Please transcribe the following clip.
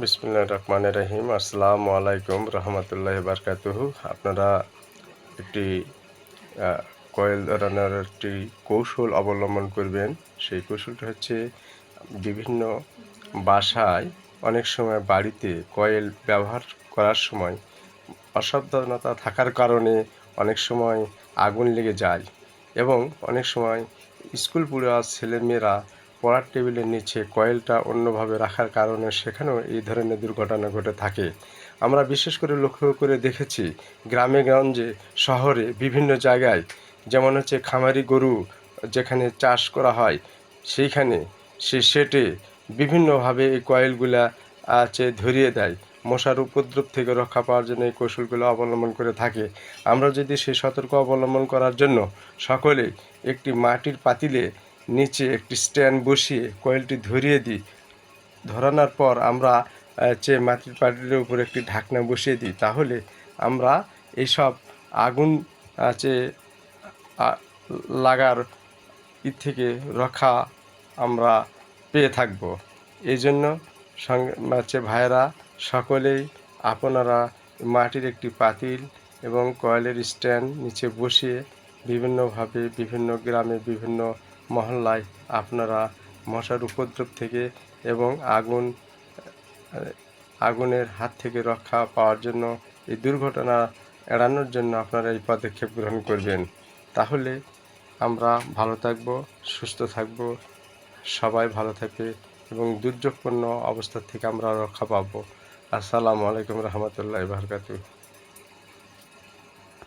বিসমুল্লাহ রহমান রহিম। আসসালামু আলাইকুম রহমতুল্লাহ বারকাতুহু। আপনারা একটি কয়েল ধরানোর একটি কৌশল অবলম্বন করবেন। সেই কৌশলটা হচ্ছে বিভিন্ন বাসায় অনেক সময় বাড়িতে কয়েল ব্যবহার করার সময় অসাবধানতা থাকার কারণে অনেক সময় আগুন লেগে যায় এবং অনেক সময় স্কুল পড়ুয়া ছেলেমেয়েরা পড়ার টেবিলের নিচে কয়েলটা অন্যভাবে রাখার কারণে সেখানেও এই ধরনের দুর্ঘটনা ঘটে থাকে। আমরা বিশেষ করে লক্ষ্য করে দেখেছি, গ্রামে গঞ্জে, শহরে বিভিন্ন জায়গায়, যেমন হচ্ছে খামারি গরু যেখানে চাষ করা হয়, সেইখানে সে সেটে বিভিন্নভাবে এই কয়েলগুলা আছে ধরিয়ে দেয়। মশার উপদ্রব থেকে রক্ষা পাওয়ার জন্য এই কৌশলগুলো অবলম্বন করে থাকে। আমরা যদি সেই সতর্ক অবলম্বন করার জন্য সকলে একটি মাটির পাতিলে নিচে একটি স্ট্যান্ড বসিয়ে কয়েলটি ধরিয়ে দিই। ধরানোর পর আমরা যে মাটির পাতিলের উপর একটি ঢাকনা বসিয়ে দিই, তাহলে আমরা এইসব আগুন আছে লাগার ই থেকে রক্ষা আমরা পেয়ে থাকব। এই জন্য হচ্ছে ভাইয়েরা সকলেই আপনারা মাটির একটি পাতিল এবং কয়েলের স্ট্যান্ড নিচে বসিয়ে বিভিন্নভাবে বিভিন্ন গ্রামে বিভিন্ন মহল্লায় আপনারা মশার উপদ্রব থেকে এবং আগুন, আগুনের হাত থেকে রক্ষা পাওয়ার জন্য এই দুর্ঘটনা এড়ানোর জন্য আপনারা এই পদক্ষেপ গ্রহণ করবেন। তাহলে আমরা ভালো থাকব, সুস্থ থাকব, সবাই ভালো থাকবে এবং দুর্যোগপূর্ণ অবস্থা থেকে আমরা রক্ষা পাবো। আসসালামু আলাইকুম রহমতুল্লাহ বারকাতু